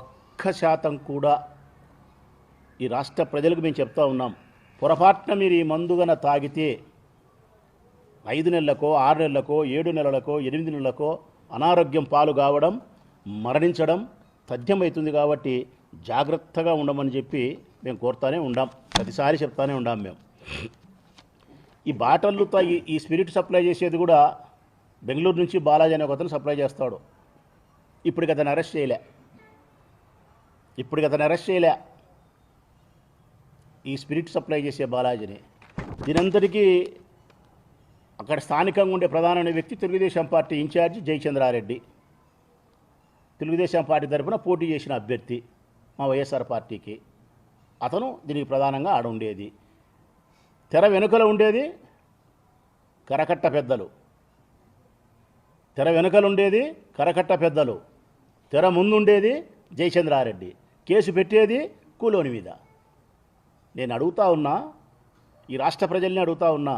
ఒక్క శాతం కూడా ఈ రాష్ట్ర ప్రజలకు మేము చెప్తా ఉన్నాం. పొరపాటున మీరు ఈ మందుగన తాగితే ఐదు నెలలకో ఆరు నెలలకో ఏడు నెలలకో ఎనిమిది నెలలకో అనారోగ్యం పాలు కావడం మరణించడం తథ్యమవుతుంది కాబట్టి జాగ్రత్తగా ఉండమని చెప్పి మేము కోరుతానే ఉండాం. ప్రతిసారి చెప్తానే ఉండాం మేము. ఈ బాటల్లు ఈ ఈ స్పిరిట్ సప్లై చేసేది కూడా బెంగళూరు నుంచి బాలాజీ అనే ఒక అతను సప్లై చేస్తాడు. ఇప్పటికి అతను అరెస్ట్ చేయలే. ఇప్పటికి అతను అరెస్ట్ చేయలే. ఈ స్పిరిట్ సప్లై చేసే బాలాజీని. దీనంతటికీ అక్కడ స్థానికంగా ఉండే ప్రధానమైన వ్యక్తి Telugu Desam party incharge Jayachandra Reddy. Telugu Desam party తరఫున పోటీ చేసిన అభ్యర్థి మా వైఎస్ఆర్ పార్టీకి. అతను దీనికి ప్రధానంగా ఆడ ఉండేది తెర వెనుకలు ఉండేది కరకట్ట పెద్దలు. తెర వెనుకలు ఉండేది కరకట్ట పెద్దలు. తెర ముందుండేది జయచంద్రారెడ్డి. కేసు పెట్టేది కూలోని మీద. నేను అడుగుతా ఉన్నా ఈ రాష్ట్ర ప్రజల్ని అడుగుతా ఉన్నా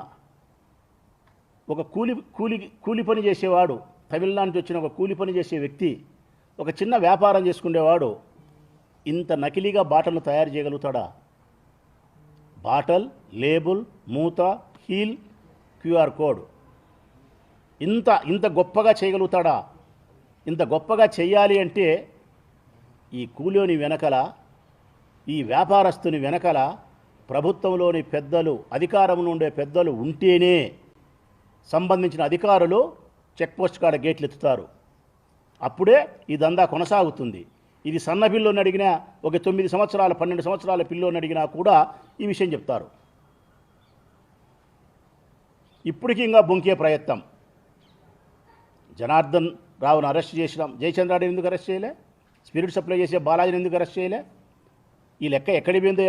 ఒక కూలి కూలి కూలి పని చేసేవాడు తమిళనాడు నుంచి వచ్చిన ఒక కూలి పని చేసే వ్యక్తి ఒక చిన్న వ్యాపారం చేసుకునేవాడు ఇంత నకిలీగా బాటలు తయారు చేయగలుగుతాడా? బాటల్ లేబుల్ మూత హీల్ క్యూఆర్ కోడ్. ఇంత ఇంత గొప్పగా చేయగలుగుతాడా? ఇంత గొప్పగా చేయాలి అంటే ఈ కూలోని వెనకల ఈ వ్యాపారస్తుని వెనకల ప్రభుత్వంలోని పెద్దలు అధికారంలో ఉండే పెద్దలు ఉంటేనే సంబంధించిన అధికారులు చెక్పోస్ట్ కాడ గేట్లు ఎత్తుతారు అప్పుడే ఈ దందా కొనసాగుతుంది. ఇది సన్న పిల్లోని అడిగినా ఒక తొమ్మిది సంవత్సరాల పన్నెండు సంవత్సరాల పిల్లోని అడిగినా కూడా ఈ విషయం చెప్తారు. ఇప్పటికీ ఇంకా బొంకే ప్రయత్నం. జనార్దన్ రావును అరెస్ట్ చేసినాం జయచంద్రాడు ఎందుకు అరెస్ట్ చేయలే? స్పిరిట్ సప్లై చేసే బాలాజీని ఎందుకు అరెస్ట్ చేయలే? ఈ లెక్క ఎక్కడి పోయిందో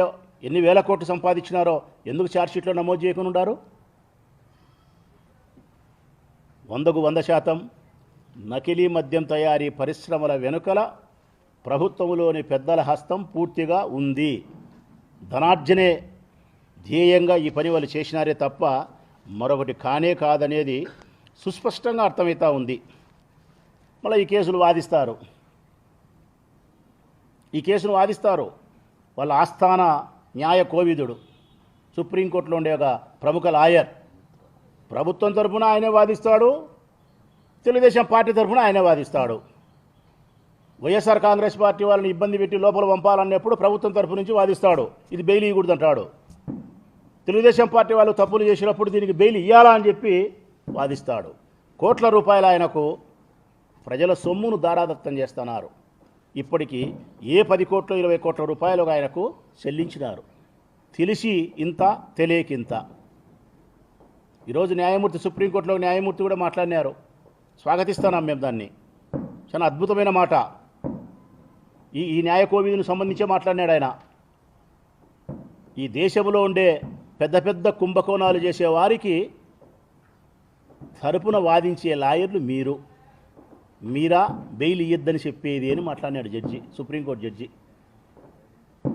ఎన్ని వేల కోట్లు సంపాదించినారో ఎందుకు ఛార్జ్షీట్లో నమోదు చేయకుండా ఉన్నారు వందకు వంద శాతం నకిలీ మద్యం తయారీ పరిశ్రమల వెనుకల ప్రభుత్వంలోని పెద్దల హస్తం పూర్తిగా ఉంది. ధనార్జనే ధ్యేయంగా ఈ పని వాళ్ళు చేసినారే తప్ప మరొకటి కానే కాదనేది సుస్పష్టంగా అర్థమవుతా ఉంది. మళ్ళీ ఈ కేసులు వాదిస్తారు. ఈ కేసును వాదిస్తారు. వాళ్ళ ఆస్థాన న్యాయ కోవిదుడు. సుప్రీంకోర్టులో ఉండే ఒక ప్రముఖ లాయర్. ప్రభుత్వం తరఫున ఆయనే వాదిస్తాడు. తెలుగుదేశం పార్టీ తరఫున ఆయనే వాదిస్తాడు. వైఎస్ఆర్ కాంగ్రెస్ పార్టీ వాళ్ళని ఇబ్బంది పెట్టి లోపల పంపాలన్నప్పుడు ప్రభుత్వం తరఫు నుంచి వాదిస్తాడు. ఇది బెయిల్ ఇవ్వకూడదు అంటాడు. తెలుగుదేశం పార్టీ వాళ్ళు తప్పులు చేసినప్పుడు దీనికి బెయిల్ ఇవ్వాలా అని చెప్పి వాదిస్తాడు. కోట్ల రూపాయలు ఆయనకు ప్రజల సొమ్మును దారాదత్తం చేస్తున్నారు. ఇప్పటికీ ఏ పది కోట్లు ఇరవై కోట్ల రూపాయలు ఆయనకు చెల్లించినారు. తెలిసి ఇంత తెలియకింత ఈరోజు న్యాయమూర్తి సుప్రీంకోర్టులో న్యాయమూర్తి కూడా మాట్లాడినారు. స్వాగతిస్తున్నాం మేము దాన్ని. చాలా అద్భుతమైన మాట. ఈ ఈ న్యాయ సంబంధించే మాట్లాడినాడు ఆయన. ఈ దేశంలో ఉండే పెద్ద పెద్ద కుంభకోణాలు చేసే వారికి తరపున వాదించే లాయర్లు మీరు. మీరా బెయిల్ ఇయ్యద్దని చెప్పేది అని మాట్లాడినాడు జడ్జి సుప్రీంకోర్టు జడ్జి.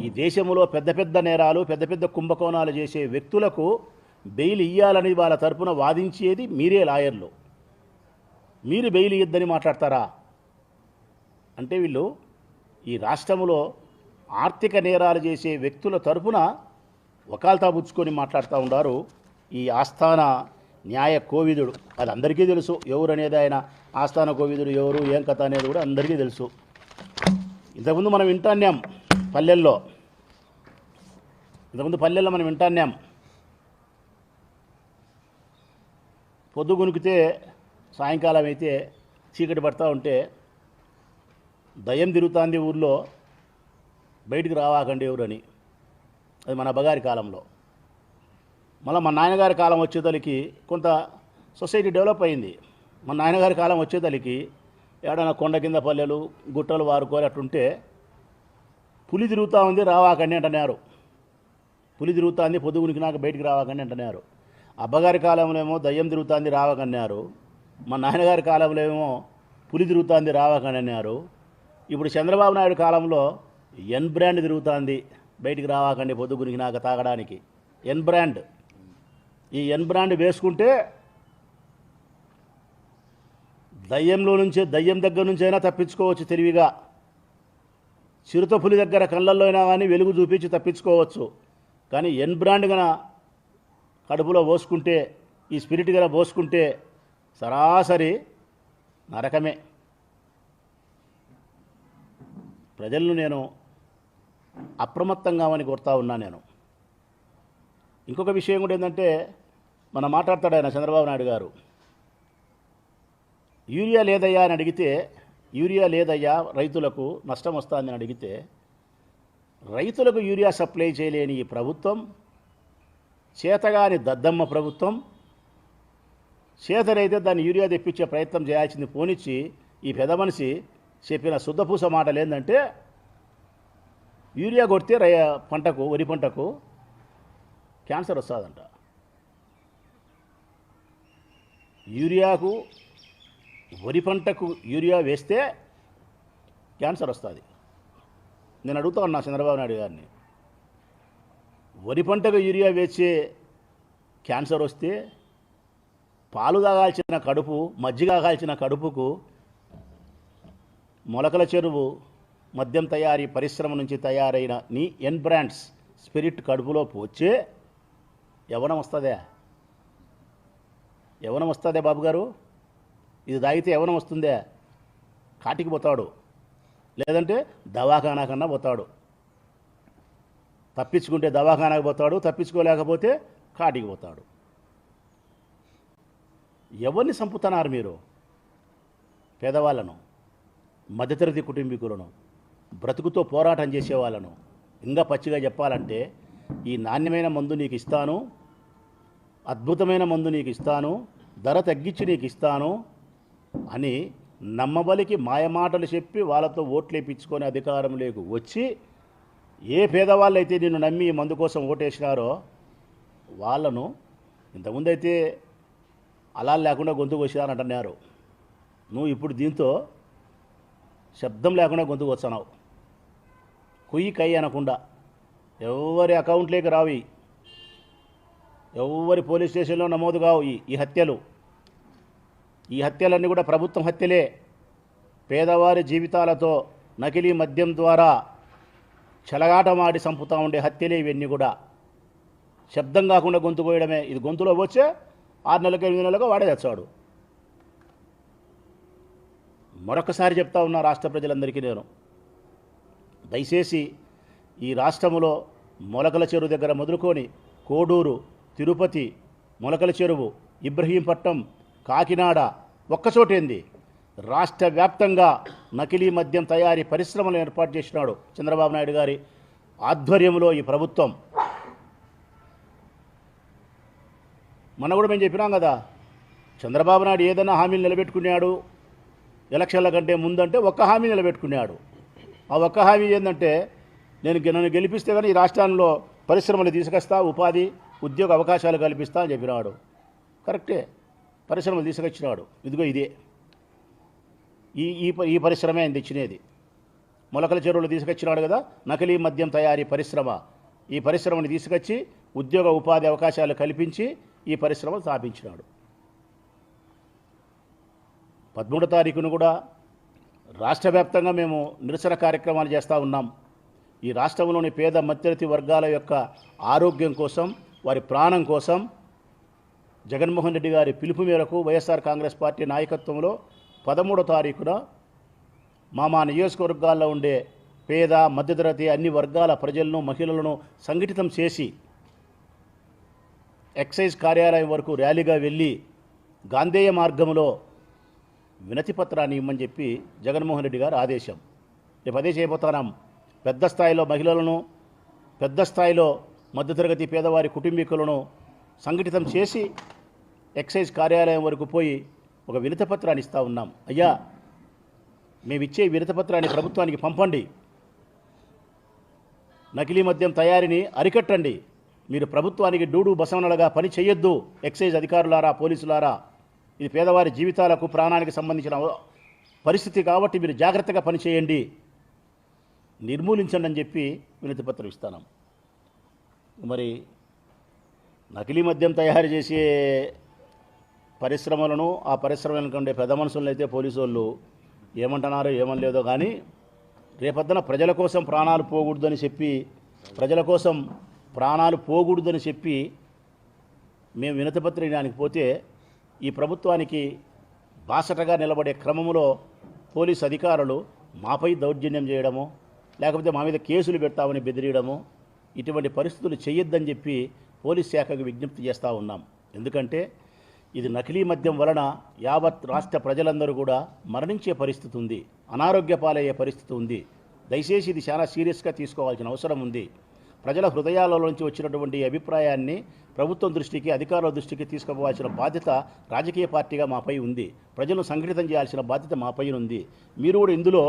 ఈ దేశంలో పెద్ద పెద్ద నేరాలు పెద్ద పెద్ద కుంభకోణాలు చేసే వ్యక్తులకు బెయిల్ ఇయ్యాలని వాళ్ళ తరపున వాదించేది మీరే లాయర్లు. మీరు బెయిల్ ఇయ్యద్దని మాట్లాడతారా? అంటే వీళ్ళు ఈ రాష్ట్రంలో ఆర్థిక నేరాలు చేసే వ్యక్తుల తరపున వకాల్తా పుచ్చుకొని మాట్లాడుతూ ఉన్నారు. ఈ ఆస్థాన న్యాయ కోవిదుడు. అది అందరికీ తెలుసు. ఎవరు అనేది ఆయన ఆస్థాన కోవిదుడు ఎవరు ఏం కథ అనేది కూడా అందరికీ తెలుసు. ఇంతకుముందు మనం వింటాన్నాం పల్లెల్లో. ఇంతకుముందు పల్లెల్లో మనం వింటాన్నాం. పొద్దు గునికితే సాయంకాలం అయితే చీకటి పడతా ఉంటే దయ్యం తిరుగుతుంది ఊర్లో బయటికి రావాకండి ఎవరని. అది మన బగారి కాలంలో. మళ్ళీ మా నాయనగారి కాలం వచ్చేదలికి కొంత సొసైటీ డెవలప్ అయింది. మా నాయనగారి కాలం వచ్చేదలికి ఏడైనా కొండ కింద పల్లెలు గుట్టలు వారుకోరు అట్టుంటే పులి తిరుగుతూ ఉంది రావాకండి అంటున్నారు. పులి తిరుగుతుంది పొద్దుగునికి నాకు బయటికి రావాకండి అంటున్నారు. అబ్బగారి కాలంలో ఏమో దయ్యం తిరుగుతుంది రావాకన్నారు. మా నాయనగారి కాలంలో ఏమో పులి తిరుగుతుంది రావకండి అన్నారు. ఇప్పుడు చంద్రబాబు నాయుడు కాలంలో ఎన్ బ్రాండ్ తిరుగుతుంది బయటికి రావాకండి పొద్దుగునికి నాకు తాగడానికి. N brand. ఈ ఎన్ బ్రాండ్ వేసుకుంటే దయ్యంలో నుంచే దయ్యం దగ్గర నుంచి అయినా తప్పించుకోవచ్చు తెలివిగా. చిరుతపులి దగ్గర కళ్ళల్లో అయినా కానీ వెలుగు చూపించి తప్పించుకోవచ్చు. కానీ ఎన్ బ్రాండ్ గన కడుపులో పోసుకుంటే ఈ స్పిరిట్ గన పోసుకుంటే సరాసరి నరకమే. ప్రజలను నేను అప్రమత్తంగా అని కోరుతా ఉన్నా నేను. ఇంకొక విషయం కూడా ఏంటంటే మనం మాట్లాడతాడు ఆయన చంద్రబాబు నాయుడు గారు. యూరియా లేదయ్యా అని అడిగితే యూరియా లేదయ్యా రైతులకు నష్టం వస్తుందని అడిగితే రైతులకు యూరియా సప్లై చేయలేని ఈ ప్రభుత్వం చేతగాని దద్దమ్మ ప్రభుత్వం చేతనైతే దాన్ని యూరియా తెప్పించే ప్రయత్నం చేయాల్సింది పోనిచ్చి ఈ పెద్ద మనిషి చెప్పిన శుద్ధపూస మాటలు ఏంటంటే యూరియా కొడితే రై పంటకు వరి పంటకు క్యాన్సర్ వస్తుందంట. యూరియాకు వరి పంటకు యూరియా వేస్తే క్యాన్సర్ వస్తుంది. నేను అడుగుతా ఉన్నా చంద్రబాబు నాయుడు గారిని. వరి పంటకు యూరియా వేసే క్యాన్సర్ వస్తే పాలు తాగాల్సిన కడుపు మజ్జిగ తాగాల్సిన కడుపుకు మొలకల చెరువు మద్యం తయారీ పరిశ్రమ నుంచి తయారైన నీ ఎన్ బ్రాండ్స్ స్పిరిట్ కడుపులో పోచే యవనం వస్తుందా. ఎవరం వస్తుందే బాబుగారు? ఇది తాగితే ఎవరం వస్తుందే? కాటికి పోతాడు. లేదంటే దవాఖానా కన్నా పోతాడు. తప్పించుకుంటే దవాఖానాకు పోతాడు తప్పించుకోలేకపోతే కాటికి పోతాడు. ఎవరిని చంపుతున్నారు మీరు? పేదవాళ్ళను మధ్యతరగతి కుటుంబీకులను బ్రతుకుతో పోరాటం చేసే వాళ్ళను ఇంకా పచ్చిగా చెప్పాలంటే ఈ నాణ్యమైన మందు నీకు ఇస్తాను అద్భుతమైన మందు నీకు ఇస్తాను ధర తగ్గించి నీకు ఇస్తాను అని నమ్మబలికి మాయమాటలు చెప్పి వాళ్ళతో ఓట్లు వేయించుకొని అధికారంలోకి వచ్చి ఏ పేదవాళ్ళు అయితే నిన్ను నమ్మి ఈ మందు కోసం ఓటేసినారో వాళ్ళను ఇంతకుముందైతే అలా లేకుండా గొంతు కోసినారంటున్నారు నువ్వు ఇప్పుడు దీంతో శబ్దం లేకుండా గొంతుకు వచ్చావు కుయ్యి కై అనకుండా. ఎవరి అకౌంట్లోకి రావి ఎవరి పోలీస్ స్టేషన్లో నమోదు కావు ఈ ఈ హత్యలు. ఈ హత్యలన్నీ కూడా ప్రభుత్వం హత్యలే. పేదవారి జీవితాలతో నకిలీ మద్యం ద్వారా చెలగాటమాడి చంపుతూ ఉండే హత్యలే ఇవన్నీ కూడా. శబ్దం కాకుండా గొంతు కోయడమే ఇది గొంతులో వచ్చే ఆరు నెలలకు ఎనిమిది నెలలకు వాడే తెచ్చాడు. మరొకసారి చెప్తా ఉన్నా రాష్ట్ర ప్రజలందరికీ నేను. దయచేసి ఈ రాష్ట్రంలో మొలకల చెరువు దగ్గర మొదలుకొని కోడూరు తిరుపతి మొలకల చెరువు ఇబ్రహీంపట్నం కాకినాడ ఒక్కచోటేంది రాష్ట్ర వ్యాప్తంగా నకిలీ మద్యం తయారీ పరిశ్రమలు ఏర్పాటు చేసినాడు చంద్రబాబు నాయుడు గారి ఆధ్వర్యంలో ఈ ప్రభుత్వం. మన కూడా మేము చెప్పినాం కదా చంద్రబాబు నాయుడు ఏదైనా హామీలు నిలబెట్టుకున్నాడు ఎలక్షన్ల కంటే ముందంటే ఒక్క హామీ నిలబెట్టుకున్నాడు. ఆ ఒక్క హామీ ఏంటంటే నేను నన్ను గెలిపిస్తే కానీ ఈ రాష్ట్రాల్లో పరిశ్రమలు తీసుకొస్తా ఉపాధి ఉద్యోగ అవకాశాలు కల్పిస్తా అని చెప్పినాడు. కరెక్టే. పరిశ్రమలు తీసుకొచ్చినాడు. ఇదిగో ఇదే. ఈ ఈ ప- ఈ పరిశ్రమే ఆయన తెచ్చినది. మొలకల చెరువులు తీసుకొచ్చినాడు కదా నకిలీ మద్యం తయారీ పరిశ్రమ. ఈ పరిశ్రమని తీసుకొచ్చి ఉద్యోగ ఉపాధి అవకాశాలు కల్పించి ఈ పరిశ్రమ స్థాపించినాడు. పదమూడో తారీఖును కూడా రాష్ట్ర వ్యాప్తంగా మేము నిరసన కార్యక్రమాలు చేస్తూ ఉన్నాం. ఈ రాష్ట్రంలోని పేద మధ్యతరగతి వర్గాల యొక్క ఆరోగ్యం కోసం వారి ప్రాణం కోసం జగన్మోహన్ రెడ్డి గారి పిలుపు మేరకు వైఎస్ఆర్ కాంగ్రెస్ పార్టీ నాయకత్వంలో పదమూడో తారీఖున మా మా నియోజకవర్గాల్లో ఉండే పేద మధ్యతరగతి అన్ని వర్గాల ప్రజలను మహిళలను సంఘటితం చేసి ఎక్సైజ్ కార్యాలయం వరకు ర్యాలీగా వెళ్ళి గాంధేయ మార్గంలో వినతిపత్రాన్ని ఇమ్మని చెప్పి జగన్మోహన్ రెడ్డి గారు ఆదేశం. రేపు అదే చేయబోతున్నాం. పెద్ద స్థాయిలో మహిళలను పెద్ద స్థాయిలో మధ్యతరగతి పేదవారి కుటుంబీకులను సంఘటితం చేసి ఎక్సైజ్ కార్యాలయం వరకు పోయి ఒక వినతపత్రాన్ని ఇస్తూ ఉన్నాం. అయ్యా మేమిచ్చే వినతపత్రాన్ని పత్రాన్ని ప్రభుత్వానికి పంపండి. నకిలీ మద్యం తయారీని అరికట్టండి. మీరు ప్రభుత్వానికి డూడు బసవనలుగా పని చేయొద్దు ఎక్సైజ్ అధికారులారా పోలీసులారా ఇది పేదవారి జీవితాలకు ప్రాణానికి సంబంధించిన పరిస్థితి కాబట్టి మీరు జాగ్రత్తగా పనిచేయండి నిర్మూలించండి అని చెప్పి వినతిపత్రం ఇస్తాను మరి నకిలీ మద్యం తయారు చేసే పరిశ్రమలను ఆ పరిశ్రమ ఉండే పెద్ద మనుషులను అయితే పోలీసు వాళ్ళు ఏమంటున్నారో ఏమనలేదో కానీ రేపొద్దున ప్రజల కోసం ప్రాణాలు పోకూడదని చెప్పి ప్రజల కోసం ప్రాణాలు పోకూడదని చెప్పి మేము వినతిపత్రికానికి పోతే ఈ ప్రభుత్వానికి బాసటగా నిలబడే క్రమంలో పోలీస్ అధికారులు మాపై దౌర్జన్యం చేయడము లేకపోతే మా మీద కేసులు పెడతామని బెదిరియడము ఇటువంటి పరిస్థితులు చేయొద్దని చెప్పి పోలీస్ శాఖకు విజ్ఞప్తి చేస్తూ ఉన్నాం. ఎందుకంటే ఇది నకిలీ మద్యం వలన యావత్ రాష్ట్ర ప్రజలందరూ కూడా మరణించే పరిస్థితి ఉంది అనారోగ్య పాలయ్యే పరిస్థితి ఉంది. దయచేసి ఇది చాలా సీరియస్గా తీసుకోవాల్సిన అవసరం ఉంది. ప్రజల హృదయాలలోంచి వచ్చినటువంటి అభిప్రాయాన్ని ప్రభుత్వం దృష్టికి అధికారుల దృష్టికి తీసుకుపోవాల్సిన బాధ్యత రాజకీయ పార్టీగా మాపై ఉంది. ప్రజలను సంఘటితం చేయాల్సిన బాధ్యత మాపై ఉంది. మీరు కూడా ఇందులో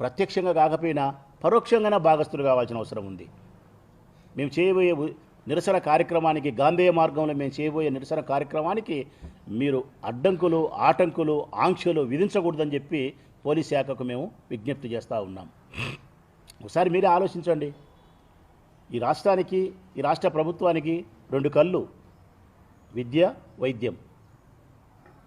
ప్రత్యక్షంగా కాకపోయినా పరోక్షంగానే భాగస్తులు కావాల్సిన అవసరం ఉంది. మేము చేయబోయే నిరసన కార్యక్రమానికి గాంధేయ మార్గంలో మేము చేయబోయే నిరసన కార్యక్రమానికి మీరు అడ్డంకులు ఆటంకులు ఆంక్షలు విధించకూడదని చెప్పి పోలీస్ శాఖకు మేము విజ్ఞప్తి చేస్తూ ఉన్నాం. ఒకసారి మీరే ఆలోచించండి. ఈ రాష్ట్రానికి ఈ రాష్ట్ర ప్రభుత్వానికి రెండు కళ్ళు. విద్య వైద్యం.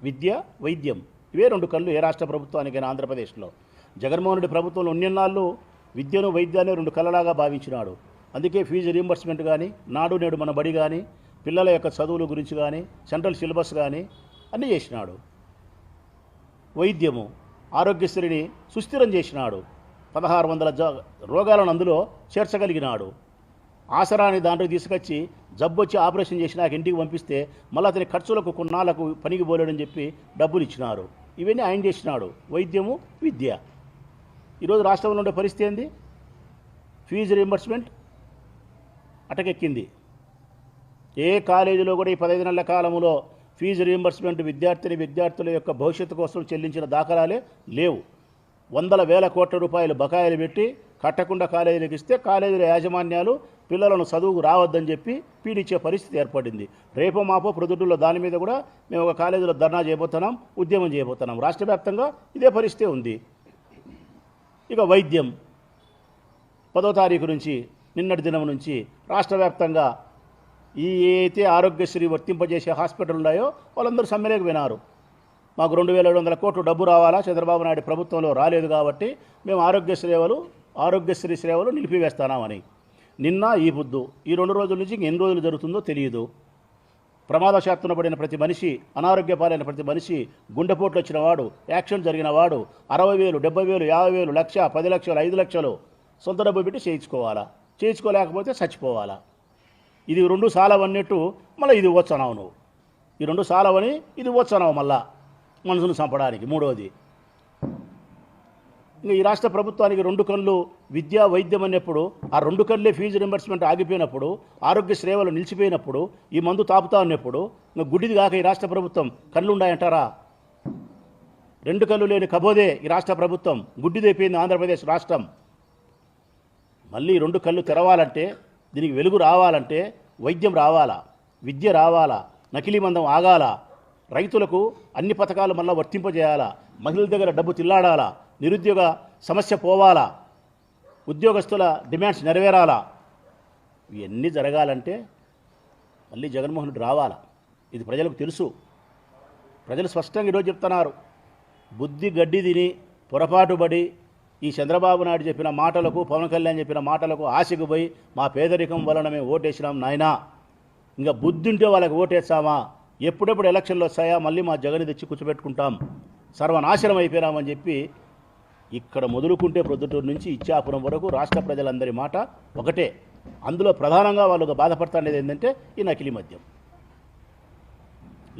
విద్య వైద్యం. ఇవే రెండు కళ్ళు ఏ రాష్ట్ర ప్రభుత్వానికైనా ఆంధ్రప్రదేశ్లో. జగన్మోహన్ రెడ్డి ప్రభుత్వంలో ఉన్నన్నాళ్ళు విద్యను వైద్యాన్ని రెండు కళ్ళలాగా భావించినాడు. అందుకే ఫీజు రీంబర్స్మెంట్ కానీ నాడు నేడు మన బడి కానీ పిల్లల యొక్క చదువుల గురించి కానీ సెంట్రల్ సిలబస్ కానీ అన్నీ చేసినాడు. వైద్యము ఆరోగ్యశ్రీని సుస్థిరం చేసినాడు. పదహారు వందల జ రోగాలను అందులో చేర్చగలిగినాడు. ఆసరాన్ని దాంట్లో తీసుకొచ్చి జబ్బు వచ్చి ఆపరేషన్ చేసి నాకు ఇంటికి పంపిస్తే మళ్ళీ అతని ఖర్చులకు కొన్నాళ్ళకు పనికి పోలేడని చెప్పి డబ్బులు ఇచ్చినారు. ఇవన్నీ ఆయన చేసినాడు. వైద్యము విద్య. ఈరోజు రాష్ట్రంలో ఉండే పరిస్థితి ఏంది? Fee reimbursement అటకెక్కింది. ఏ కాలేజీలో కూడా ఈ పదహైదు నెలల కాలంలో ఫీజు రీయింబర్స్మెంట్ విద్యార్థిని విద్యార్థుల యొక్క భవిష్యత్తు కోసం చెల్లించిన దాఖలాలే లేవు. వందల వేల కోట్ల రూపాయలు బకాయిలు పెట్టి కట్టకుండా కాలేజీలకు ఇస్తే కాలేజీల యాజమాన్యాలు పిల్లలను చదువుకు రావద్దని చెప్పి పీడించే పరిస్థితి ఏర్పడింది. రేపో మాపో ప్రొద్దుటూరులో దాని మీద కూడా మేము ఒక కాలేజీలో ధర్నా చేయబోతున్నాం ఉద్యమం చేయబోతున్నాం. రాష్ట్ర వ్యాప్తంగా ఇదే పరిస్థితి ఉంది. ఇక వైద్యం. పదో తారీఖు నుంచి నిన్నటి దినం నుంచి రాష్ట్ర వ్యాప్తంగా ఈ ఏ అయితే ఆరోగ్యశ్రీ వర్తింపజేసే హాస్పిటల్ ఉన్నాయో వాళ్ళందరూ సమ్మెలకు వినారు మాకు రెండు వేల ఏడు వందల కోట్లు డబ్బు రావాలా? చంద్రబాబు నాయుడు ప్రభుత్వంలో రాలేదు కాబట్టి మేము ఆరోగ్య సేవలు ఆరోగ్యశ్రీ సేవలు నిలిపివేస్తానామని నిన్న ఈ బుద్ధు ఈ రెండు రోజుల నుంచి ఇంక ఎన్ని రోజులు జరుగుతుందో తెలియదు. ప్రమాదశాత్తున పడిన ప్రతి మనిషి అనారోగ్య పాలైన ప్రతి మనిషి గుండెపోట్లు వచ్చిన వాడు యాక్సిడెంట్ జరిగిన వాడు అరవై వేలు డెబ్బై వేలు యాభై వేలు లక్ష పది లక్షలు ఐదు లక్షలు సొంత డబ్బు పెట్టి చేయించుకోవాలా? చేయించుకోలేకపోతే చచ్చిపోవాలా. ఇది రెండు సాలవన్నట్టు మళ్ళీ ఇది వచ్చనావు నువ్వు. ఈ రెండు సాలవని ఇది వచ్చనావు మళ్ళా మనసును చంపడానికి మూడవది ఇంకా ఈ రాష్ట్ర ప్రభుత్వానికి రెండు కళ్ళు విద్యా వైద్యం అన్నప్పుడు ఆ రెండు కళ్ళే ఫీజు రింబర్స్మెంట్ ఆగిపోయినప్పుడు ఆరోగ్య సేవలు నిలిచిపోయినప్పుడు ఈ మందు తాపుతా ఉన్నప్పుడు ఇంకా గుడ్డిది కాక ఈ రాష్ట్ర ప్రభుత్వం కళ్ళు ఉన్నాయంటారా రెండు కళ్ళు లేని కబోదే ఈ రాష్ట్ర ప్రభుత్వం. గుడ్డిదైపోయింది ఆంధ్రప్రదేశ్ రాష్ట్రం. మళ్ళీ రెండు కళ్ళు తెరవాలంటే దీనికి వెలుగు రావాలంటే వైద్యం రావాలా విద్య రావాలా నకిలీ మందం ఆగాల రైతులకు అన్ని పథకాలు మళ్ళీ వర్తింపజేయాలా మహిళల దగ్గర డబ్బు తిల్లాడాలా నిరుద్యోగ సమస్య పోవాలా ఉద్యోగస్తుల డిమాండ్స్ నెరవేరాలా ఇవన్నీ జరగాలంటే మళ్ళీ జగన్మోహన్ రెడ్డి రావాలా. ఇది ప్రజలకు తెలుసు. ప్రజలు స్పష్టంగా ఈరోజు చెప్తున్నారు. బుద్ధి గడ్డి తిని పొరపాటుబడి ఈ చంద్రబాబు నాయుడు చెప్పిన మాటలకు పవన్ కళ్యాణ్ చెప్పిన మాటలకు ఆశకు పోయి మా పేదరికం వలన మేము ఓటేసినాం నాయనా. ఇంకా బుద్ధింటే వాళ్ళకి ఓటేస్తామా? ఎప్పుడెప్పుడు ఎలక్షన్లు వస్తాయా? మళ్ళీ మా జగన్ తెచ్చి కూర్చోబెట్టుకుంటాం. సర్వనాశనం అయిపోయినామని చెప్పి ఇక్కడ మొదలుకుంటే ప్రొద్దుటూరు నుంచి ఇచ్చాపురం వరకు రాష్ట్ర ప్రజలందరి మాట ఒకటే. అందులో ప్రధానంగా వాళ్ళు బాధపడుతున్నది ఏంటంటే ఈ నకిలీ మద్యం.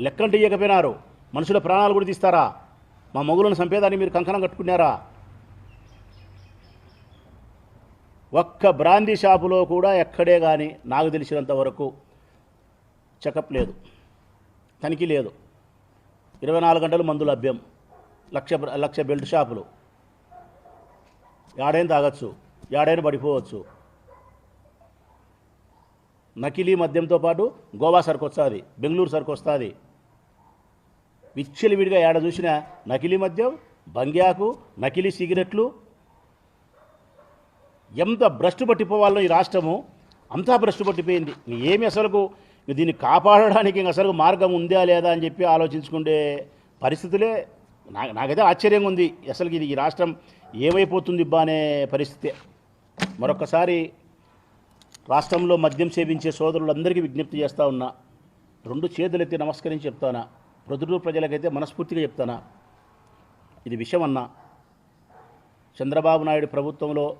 లెక్కంటే ఇయ్యకపోయినారు మనుషుల ప్రాణాలు కూడా తీస్తారా? మా మొగులను చంపేదాన్ని మీరు కంకణం కట్టుకున్నారా? ఒక్క బ్రాందీ షాపులో కూడా ఎక్కడే కానీ నాకు తెలిసినంత వరకు చెకప్ లేదు. తనిఖీ లేదు. ఇరవై నాలుగు గంటలు మందు లభ్యం. లక్ష లక్ష బెల్ట్ షాపులు. ఏడైనా తాగొచ్చు. ఏడైనా పడిపోవచ్చు. నకిలీ మద్యంతో పాటు గోవా సరుకు వస్తుంది బెంగళూరు సరుకు వస్తుంది విచ్చలివిడిగా ఏడ చూసినా నకిలీ మద్యం బంగ్యాకు నకిలీ సిగరెట్లు ఎంత భ్రష్టు పట్టిపోవాలో ఈ రాష్ట్రము అంతా భ్రష్టు పట్టిపోయింది. ఏమి అసలుకు? దీన్ని కాపాడడానికి అసలు మార్గం ఉందా లేదా అని చెప్పి ఆలోచించుకునే పరిస్థితులే నా నాకైతే ఆశ్చర్యంగా ఉంది. అసలు ఇది ఈ రాష్ట్రం ఏమైపోతుంది బా అనే పరిస్థితి. మరొకసారి రాష్ట్రంలో మద్యం సేవించే సోదరులందరికీ విజ్ఞప్తి చేస్తా ఉన్నా. రెండు చేతులెత్తి నమస్కరించి చెప్తానా? ప్రొద్దుటూరు ప్రజలకైతే మనస్ఫూర్తిగా చెప్తానా? ఇది విషయం అన్నా చంద్రబాబు నాయుడు ప్రభుత్వంలో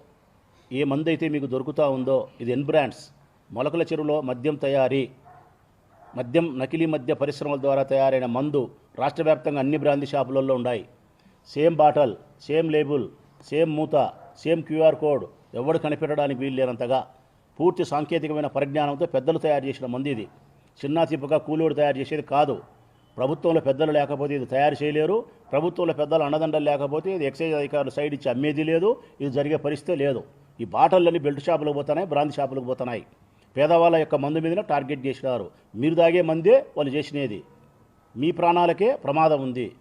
ఏ మందు అయితే మీకు దొరుకుతూ ఉందో ఇది ఎన్ బ్రాండ్స్. మొలకల చెరువులో మద్యం తయారీ మద్యం నకిలీ మద్య పరిశ్రమల ద్వారా తయారైన మందు రాష్ట్ర వ్యాప్తంగా అన్ని బ్రాండ్ షాపులలో ఉన్నాయి same bottle same label same మూత సేమ్ క్యూఆర్ కోడ్ ఎవడు కనిపెట్టడానికి వీలు లేనంతగా పూర్తి సాంకేతికమైన పరిజ్ఞానంతో పెద్దలు తయారు చేసిన మందు ఇది. చిన్నా చిప్పగా కూలోడు తయారు చేసేది కాదు. ప్రభుత్వంలో పెద్దలు లేకపోతే ఇది తయారు చేయలేరు. ప్రభుత్వంలో పెద్దలు అండదండలు లేకపోతే ఇది ఎక్సైజ్ అధికారులు సైడ్ ఇచ్చి అమ్మేది లేదు. ఇది జరిగే పరిస్థితి లేదు. ఈ బాటళ్ళని బెల్ట్ షాపులకు పోతున్నాయి బ్రాంతి షాపులకు పోతున్నాయి. పేదవాళ్ళ యొక్క మందు మీదనే టార్గెట్ చేసినారు. మీరు తాగే మందే వాళ్ళు చేసినది. మీ ప్రాణాలకే ప్రమాదం ఉంది.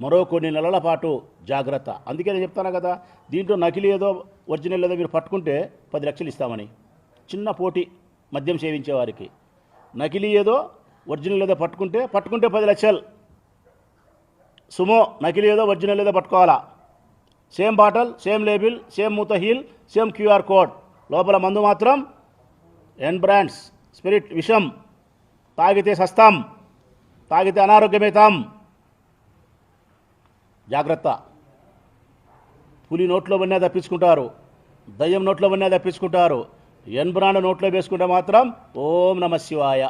మరో కొన్ని నెలల పాటు జాగ్రత్త. అందుకే నేను చెప్తాను కదా దీంట్లో నకిలీ ఏదో ఒరిజినల్ ఏదో మీరు పట్టుకుంటే పది లక్షలు ఇస్తామని. చిన్న పోటీ మద్యం సేవించే వారికి. నకిలీ ఏదో ఒరిజినల్ ఏదో పట్టుకుంటే పట్టుకుంటే పది లక్షలు. సుమో నకిలీ ఏదో ఒరిజినల్ ఏదో పట్టుకోవాలా. Same bottle same label same మూత హీల్ సేమ్ క్యూఆర్ కోడ్ లోపల మందు మాత్రం ఎన్ బ్రాండ్స్ స్పిరిట్ విషం తాగితే సస్తాం. తాగితే అనారోగ్యమవుతాం జాగ్రత్త. పులి నోట్లో వన్నా తప్పించుకుంటారు. దయ్యం నోట్లో వన్నా తప్పించుకుంటారు. ఎన్ బ్రాండ్ నోట్లో వేసుకుంటే మాత్రం ఓం నమ శివాయ.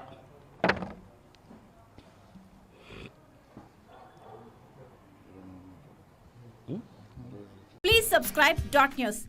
Please subscribe dot news